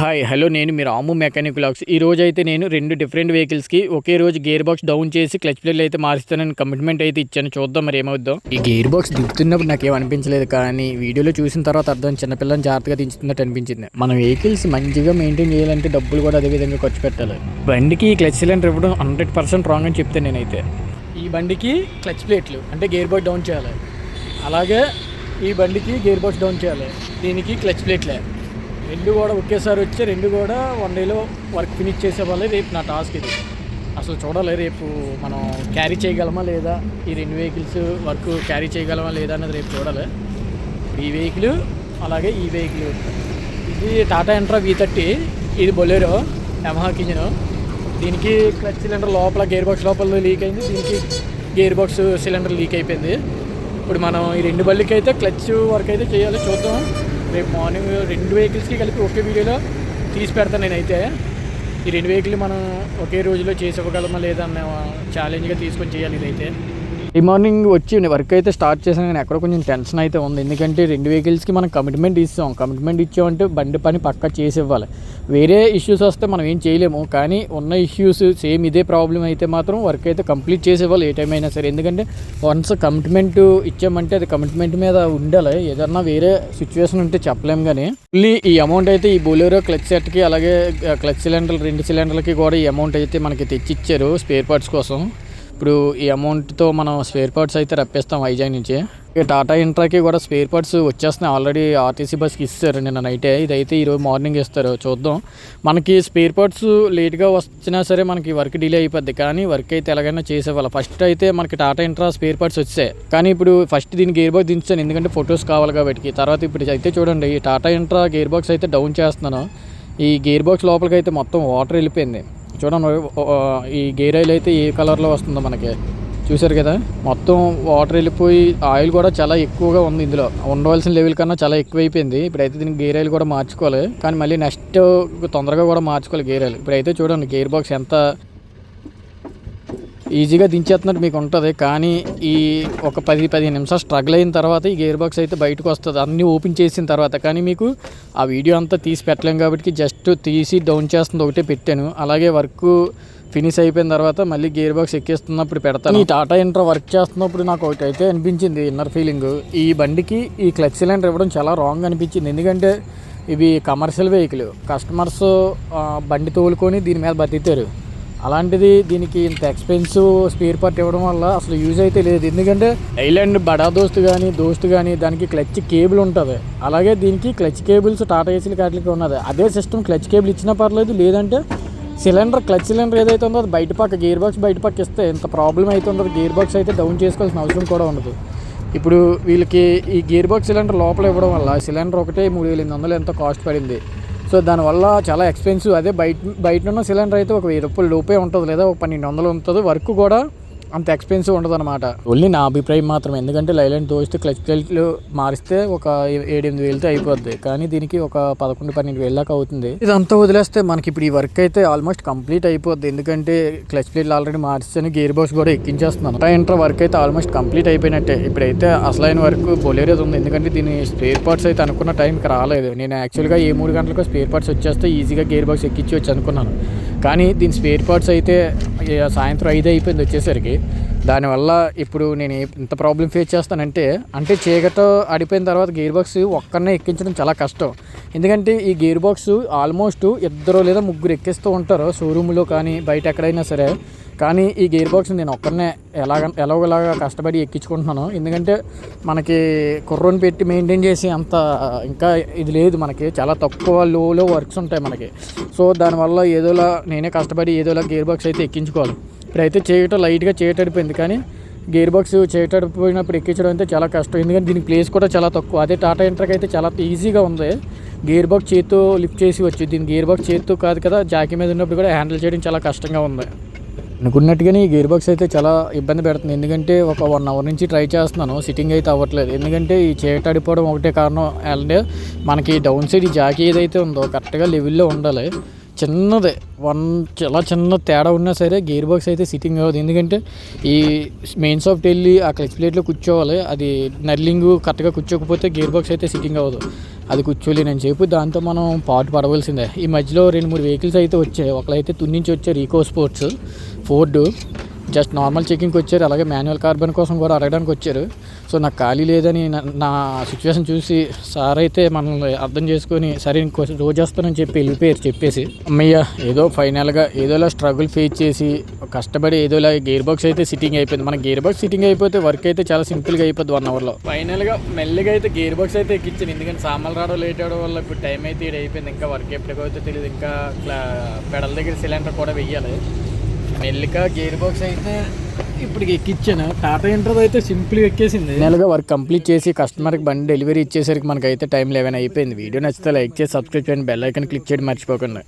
Hi hello నేను మీరు రాము mechanic blogs ఈ రోజు అయితే నేను రెండు డిఫరెంట్ వెహికల్స్కి ఒకే రోజు గేర్ బాక్స్ డౌన్ చేసి క్లచ్ ప్లేట్లు అయితే మారుస్తానని కమిట్మెంట్ అయితే ఇచ్చాను. చూద్దాం మరి ఏమవుద్దాం. ఈ గేర్ బాక్స్ దిగుతున్నప్పుడు నాకేం అనిపించలేదు కానీ వీడియోలో చూసిన తర్వాత అర్థం చిన్నపిల్లని జాగ్రత్తగా దించుతున్నట్టు అనిపించింది. మన వెహికల్స్ మంచిగా మెయింటైన్ చేయాలంటే డబ్బులు కూడా అదే విధంగా ఖర్చు పెట్టాలి. బండికి ఈ క్లచ్ సిలిండర్ ఇవ్వడం హండ్రెడ్ పర్సెంట్ రాంగ్ అని చెప్తాను నేనైతే. ఈ బండికి క్లచ్ ప్లేట్లు అంటే గేర్ బాక్స్ డౌన్ చేయాలి. అలాగే ఈ బండికి గేర్ బాక్స్ డౌన్ చేయాలి. దీనికి క్లచ్ ప్లేట్లే రెండు కూడా ఒకేసారి వచ్చి రెండు కూడా వన్ డేలో వర్క్ ఫినిష్ చేసే వాళ్ళే రేపు నా టాస్క్ ఇది. అసలు చూడాలి రేపు మనం క్యారీ చేయగలమా లేదా? ఈ రెండు వెహికల్స్ వర్క్ క్యారీ చేయగలమా లేదా అనేది రేపు చూడాలి. ఈ వెహికల్ అలాగే ఈ వెహికల్ ఇది టాటా ఎంట్రా వి థర్టీ ఇది బొలేరో యమహాక్ ఇంజిన్ దీనికి క్లచ్ సిలిండర్ లోపల గేర్ బాక్స్ లోపల లీక్ అయింది. దీనికి గేర్ బాక్స్ సిలిండర్ లీక్ అయిపోయింది. ఇప్పుడు మనం ఈ రెండు బళ్ళకి అయితే క్లచ్ వర్క్ అయితే చేయాలి చూద్దాం. రేపు మార్నింగ్ రెండు వెహికల్స్కి కలిపి ఒకే వీడియోలో తీసి పెడతాను నేనైతే. ఈ రెండు వెహికల్ మనం ఒకే రోజులో చేసి ఇవ్వగలమా లేదా అన్న ఛాలెంజ్గా తీసుకొని చేయాలి ఇదైతే. ఈ మార్నింగ్ వచ్చి వర్క్ అయితే స్టార్ట్ చేశాను కానీ ఎక్కడ కొంచెం టెన్షన్ అయితే ఉంది. ఎందుకంటే రెండు వెహికల్స్కి మనం కమిట్మెంట్ ఇస్తాం. కమిట్మెంట్ ఇచ్చామంటే బండి పని పక్కా చేసి ఇవ్వాలి వేరే ఇష్యూస్ వస్తే మనం ఏం చేయలేము కానీ ఉన్న ఇష్యూస్ సేమ్ ఇదే ప్రాబ్లం అయితే మాత్రం వర్క్ అయితే కంప్లీట్ చేసి ఇవ్వాలి ఏ టైం అయినా సరే. ఎందుకంటే వన్స్ కమిట్మెంట్ ఇచ్చామంటే అది కమిట్మెంట్ మీద ఉండాలి. ఏదన్నా వేరే సిచ్యువేషన్ ఉంటే చెప్పలేము కానీ. మళ్ళీ ఈ అమౌంట్ అయితే ఈ బొలేరో క్లచ్ సెట్కి అలాగే క్లచ్ సిలిండర్ రెండు సిలిండర్లకి కూడా ఈ అమౌంట్ అయితే మనకి తెచ్చిచ్చారు స్పేర్ పార్ట్స్ కోసం. ఇప్పుడు ఈ అమౌంట్తో మనం స్పేర్ పార్ట్స్ అయితే రప్పిస్తాం వైజాగ్ నుంచి. ఇక టాటా ఇంట్రాకి కూడా స్పేర్ పార్ట్స్ వచ్చేస్తున్నాయి. ఆల్రెడీ ఆర్టీసీ బస్కి ఇస్తారు నిన్న నైటే ఇదైతే ఈరోజు మార్నింగ్ ఇస్తారు. చూద్దాం. మనకి స్పేర్ పార్ట్స్ లేట్గా వచ్చినా సరే మనకి వర్క్ డిలే అయిపోద్ది. కానీ వర్క్ అయితే ఎలాగైనా చేసేవాళ్ళం. ఫస్ట్ అయితే మనకి టాటా ఇంట్రా స్పేర్ పార్ట్స్ వచ్చాయి. కానీ ఇప్పుడు ఫస్ట్ దీని గేర్ బాక్స్ దించాను ఎందుకంటే ఫొటోస్ కావాలి కాబట్టి. తర్వాత ఇప్పుడు అయితే చూడండి. ఈ టాటా ఇంట్రా గేర్ బాక్స్ అయితే డౌన్ చేస్తున్నాను. ఈ గేర్ బాక్స్ లోపలికి అయితే మొత్తం వాటర్ వెళ్ళిపోయింది. చూడండి ఈ గేర్ ఆయిల్ అయితే ఏ కలర్లో వస్తుందో మనకి. చూసారు కదా? మొత్తం వాటర్ వెళ్ళిపోయి ఆయిల్ కూడా చాలా ఎక్కువగా ఉంది ఇందులో. ఉండవలసిన లెవెల్ కన్నా చాలా ఎక్కువైపోయింది. ఇప్పుడైతే దీనికి గేర్ ఆయిల్ కూడా మార్చుకోవాలి. కానీ మళ్ళీ నెక్స్ట్ తొందరగా కూడా మార్చుకోవాలి గేర్ ఆయిల్ ఇప్పుడైతే చూడండి గేర్ బాక్స్ ఎంత ఈజీగా దించేస్తున్నట్టు మీకు ఉంటుంది. కానీ ఈ ఒక పది పదిహేను నిమిషాలు స్ట్రగుల్ అయిన తర్వాత ఈ గేర్ బాక్స్ అయితే బయటకు వస్తుంది. అన్నీ ఓపెన్ చేసిన తర్వాత కానీ మీకు ఆ వీడియో అంతా తీసి పెట్టలేం కాబట్టి జస్ట్ తీసి డౌన్ చేస్తుంది ఒకటే పెట్టాను. అలాగే వర్క్ ఫినిష్ అయిపోయిన తర్వాత మళ్ళీ గేర్ బాక్స్ ఎక్కిస్తున్నప్పుడు పెడతాను. ఈ టాటా ఇంటర్ వర్క్ చేస్తున్నప్పుడు నాకు ఒకటి అయితే అనిపించింది ఇన్నర్ ఫీలింగ్. ఈ బండికి ఈ క్లచ్ సిలిండర్ ఇవ్వడం చాలా రాంగ్ అనిపించింది. ఎందుకంటే ఇవి కమర్షియల్ వెహికల్. కస్టమర్స్ బండి తోలుకొని దీని మీద బతుకుతారు. అలాంటిది దీనికి ఇంత ఎక్స్పెన్సివ్ స్పేర్ పార్ట్ ఇవ్వడం వల్ల అసలు యూజ్ అయితే లేదు. ఎందుకంటే ఐలాండ్ బడా దోస్త్ కానీ దోస్త్ కానీ దానికి క్లచ్ కేబుల్ ఉంటుంది. అలాగే దీనికి క్లచ్ కేబుల్స్ టాటా ఏసీలు కాట్లకి ఉన్నది. అదే సిస్టమ్ క్లచ్ కేబుల్ ఇచ్చినా పర్లేదు లేదంటే సిలిండర్ క్లచ్ సిలిండర్ ఏదైతే ఉందో అది బయట పక్క గేర్ బాక్స్ బయట పక్క ఇస్తే ఇంత ప్రాబ్లం అయితే ఉండదు. గేర్ బాక్స్ అయితే డౌన్ చేసుకోవాల్సిన అవసరం కూడా ఉండదు. ఇప్పుడు వీళ్ళకి ఈ గేర్ బాక్స్ సిలిండర్ లోపల ఇవ్వడం వల్ల సిలిండర్ ఒకటే మూడు వేల ఎనిమిది వందలు ఎంతో కాస్ట్ పడింది. సో దానివల్ల చాలా ఎక్స్పెన్సివ్ అదే బయట బయట ఉన్న సిలిండర్ అయితే ఒక వెయ్యి రూపాయలు లోపే ఉంటుంది లేదా ఒక పన్నెండు వందలు ఉంటుంది. వర్క్ కూడా అంత ఎక్స్పెన్సివ్ ఉండదు అనమాట ఓన్లీ నా అభిప్రాయం మాత్రం ఎందుకంటే లైలాండ్ దోస్తే క్లచ్ ప్లేట్లు మారిస్తే ఒక ఏడెనిమిది వేలతో అయిపోద్ది. కానీ దీనికి ఒక పదకొండు పన్నెండు వేల దాకా అవుతుంది. ఇదంతా వదిలేస్తే మనకి ఇప్పుడు ఈ వర్క్ అయితే ఆల్మోస్ట్ కంప్లీట్ అయిపోద్ది. ఎందుకంటే క్లచ్ ప్లేట్లు ఆల్రెడీ మార్చాను గేర్ బాక్స్ కూడా ఎక్కించేస్తున్నాను. ఇంటర్ వర్క్ అయితే ఆల్మోస్ట్ కంప్లీట్ అయిపోయినట్టే. ఇప్పుడైతే అసలైన వర్క్ బొలేరేది ఉంది. ఎందుకంటే దీని స్పేర్ పార్ట్స్ అయితే అనుకున్న టైంకి రాలేదు. నేను యాక్చువల్గా ఏ మూడు గంటలకు స్పేర్ పార్ట్స్ వచ్చేస్తే ఈజీగా గేర్ బాక్స్ ఎక్కించి వచ్చి అనుకున్నాను. కానీ దీని స్పేర్ పార్ట్స్ అయితే సాయంత్రం ఐదు అయిపోయింది వచ్చేసరికి దానివల్ల ఇప్పుడు నేను ఇంత ప్రాబ్లం ఫేస్ చేస్తానంటే అంటే చీకట ఆడిపోయిన తర్వాత గేర్ బాక్స్ ఒక్కనే ఎక్కించడం చాలా కష్టం. ఎందుకంటే ఈ గేర్ బాక్స్ ఆల్మోస్ట్ ఇద్దరు లేదా ముగ్గురు ఎక్కిస్తూ ఉంటారు షోరూమ్లో కానీ బయట ఎక్కడైనా సరే. కానీ ఈ గేర్ బాక్స్ నేను ఒక్కనే ఎలాగ ఎలాగోలాగా కష్టపడి ఎక్కించుకుంటున్నాను. ఎందుకంటే మనకి కుర్రోని పెట్టి మెయింటైన్ చేసి అంత ఇంకా ఇది లేదు మనకి. చాలా తక్కువ లోలో వర్క్స్ ఉంటాయి మనకి. సో దానివల్ల ఏదోలా నేనే కష్టపడి ఏదోలా గేర్ బాక్స్ అయితే ఎక్కించుకోవాలి. ఇప్పుడైతే చేయటం లైట్గా చేయటడిపోయింది. కానీ గేర్ బాక్స్ చేయటడిపోయినప్పుడు ఎక్కించడం అయితే చాలా కష్టం. ఎందుకంటే దీనికి ప్లేస్ కూడా చాలా తక్కువ. అదే టాటా ఇంటర్కి అయితే చాలా ఈజీగా ఉంది. గేర్ బాక్స్ చేతితో లిఫ్ట్ చేసి వచ్చి దీని గేర్ బాక్స్ చేతితో కాదు కదా జాకీ మీద ఉన్నప్పుడు కూడా హ్యాండిల్ చేయడం చాలా కష్టంగా ఉంది. అనుకున్నట్టుగానే ఈ గేర్ బాక్స్ అయితే చాలా ఇబ్బంది పెడుతుంది. ఎందుకంటే ఒక వన్ అవర్ నుంచి ట్రై చేస్తున్నాను. సిట్టింగ్ అయితే అవ్వట్లేదు. ఎందుకంటే ఈ చేటడిపోవడం ఒకటే కారణం. అంటే మనకి డౌన్ సైడ్ ఈ జాకీ ఏదైతే ఉందో కరెక్ట్గా లెవెల్లో ఉండాలి. చిన్నదే. వన్ చాలా చిన్న తేడా ఉన్నా సరే గేర్ బాక్స్ అయితే సిట్టింగ్ అవ్వదు ఎందుకంటే ఈ మెయిన్ సాఫ్ట్ వెళ్ళి ఆ క్లచ్ ప్లేట్లో కూర్చోవాలి. అది నర్లింగ్ కరెక్ట్గా కూర్చోకపోతే గేర్ బాక్స్ అయితే సిట్టింగ్ అవ్వదు. అది కూర్చోలేనని చెప్పి. దాంతో మనం పాటు పడవలసిందే. ఈ మధ్యలో రెండు మూడు వెహికల్స్ అయితే వచ్చాయి. ఒకళ్ళైతే తున్నించి వచ్చారు eco sports Ford. Just normal చెకింగ్కి వచ్చారు. అలాగే మాన్యువల్ కార్బన్ కోసం కూడా అడగడానికి వచ్చారు. సో నాకు ఖాళీ లేదని నా- సిచ్యువేషన్ చూసి సార్ అయితే మనల్ని అర్థం చేసుకొని సరే ఇంకో రోజు వస్తానని చెప్పి వెళ్ళిపోయారు చెప్పేసి అమ్మయ్య ఏదో ఫైనల్గా ఏదోలా స్ట్రగుల్ ఫేస్ చేసి కష్టపడి ఏదోలా గేర్ బాక్స్ అయితే సిట్టింగ్ అయిపోయింది. మన గేర్ బాక్స్ సిట్టింగ్ అయిపోతే వర్క్ అయితే చాలా సింపుల్గా అయిపోద్ది వన్ అవర్లో ఫైనల్గా మెల్లిగా అయితే గేర్ బాక్స్ అయితే ఎక్కించాను ఎందుకంటే సామాన్లు రావడం లేట్ అవడం వల్ల ఇప్పుడు టైం అయితే ఈడ అయిపోయింది. ఇంకా వర్క్ ఎప్పటికైతే తెలియదు ఇంకా పెడల దగ్గర సిలిండర్ కూడా వెయ్యాలి. మెల్లిగా గేర్ బాక్స్ అయితే ఇప్పుడు ఎక్కిచ్చాను. టాటా ఇంటర్ అయితే సింపుల్గా ఎక్కేసింది. నెలగా వర్క్ కంప్లీట్ చేసి కస్టమర్కి బండి డెలివరీ ఇచ్చేసరికి మనకైతే టైం లెవెన్ అయిపోయింది. వీడియో నచ్చితే లైక్ చేసి సబ్స్క్రైబ్ చేయండి బెల్ ఐకన్ క్లిక్ చేయడం మర్చిపోకుండా.